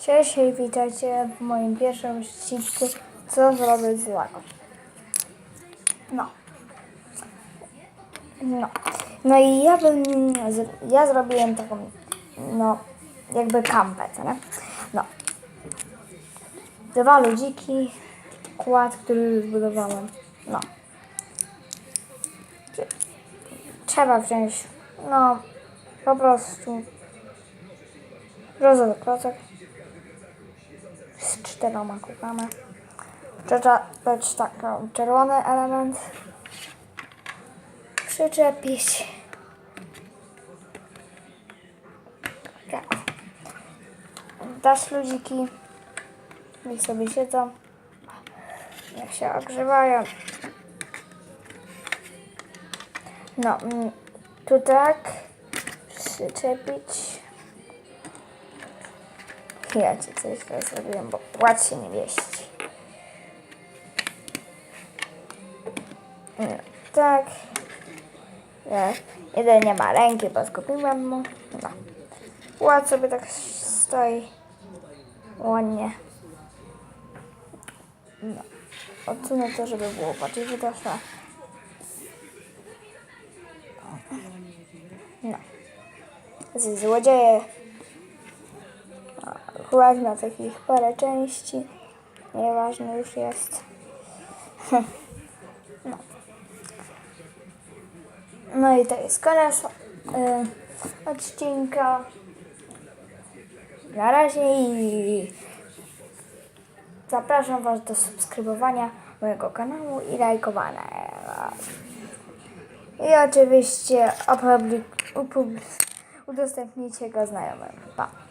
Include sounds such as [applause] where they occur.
Cześć i witajcie w moim pierwszym odcinku Co zrobić z Lego. No. No. No i ja bym, ja zrobiłem taką, no, jakby kampę, nie? No. Dwa ludziki, kład, który już zbudowałem. No. Trzeba wziąć, no, po prostu rozowy klocek z czteroma kółkami. Trzeba dać taki czerwony element. Przyczepić. Tak. Dasz ludziki. Niech sobie siedzą. Niech się ogrzewają. No, mm, tu tak. Przyczepić. Ja ci coś źle zrobiłem, bo płat się nie mieści. No, tak. Nie. Jeden nie ma ręki, bo zgubiłem mu. No. Płat sobie tak stoi. Ładnie. No. Odsunę to, żeby było bardziej widoczne. No. Złodzieje Kład ma takich parę części. Nieważne już jest. [laughs] No. No i to jest koniec y, odcinka. Na razie i zapraszam Was do subskrybowania mojego kanału i lajkowania. I oczywiście opublik- udostępnijcie go znajomym. Pa!